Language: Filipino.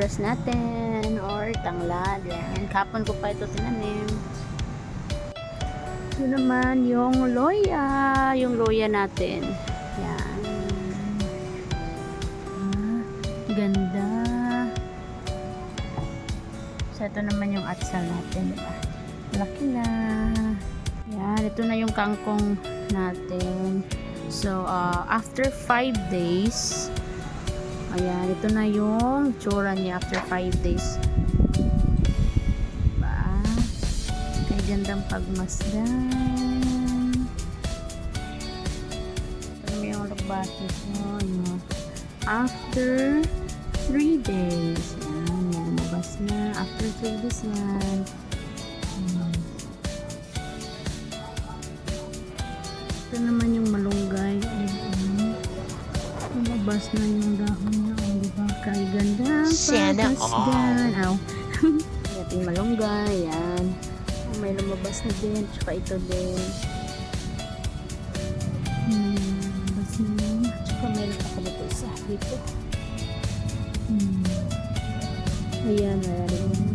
sibuyas natin or tanglad. Yan. Kapon ko pa ito tinanim. Ito naman yung loya. Yung loya natin. Yan. Ah, ganda. So, ito naman yung atsal natin. Diba? Laki na. Yan. Ito na yung kangkong natin. So, uh, after 5 days, ayan, ito na yung tsura niya after 5 days. Diba? Kay gandang pagmasdan. Ito yung labatis mo. Yun. After 3 days. Yan, may lumabas na. After 3 days yan. Ito naman yung malunggay. Ayun. Lumabas na yung dahon Sana. Aw. Ito yung malunggay. Yan. May lumabas na din. Tsaka ito din. Hmm. Lumabas na. Tsaka meron pa ka dito isa. Dito. Hmm. Ayan. Meron.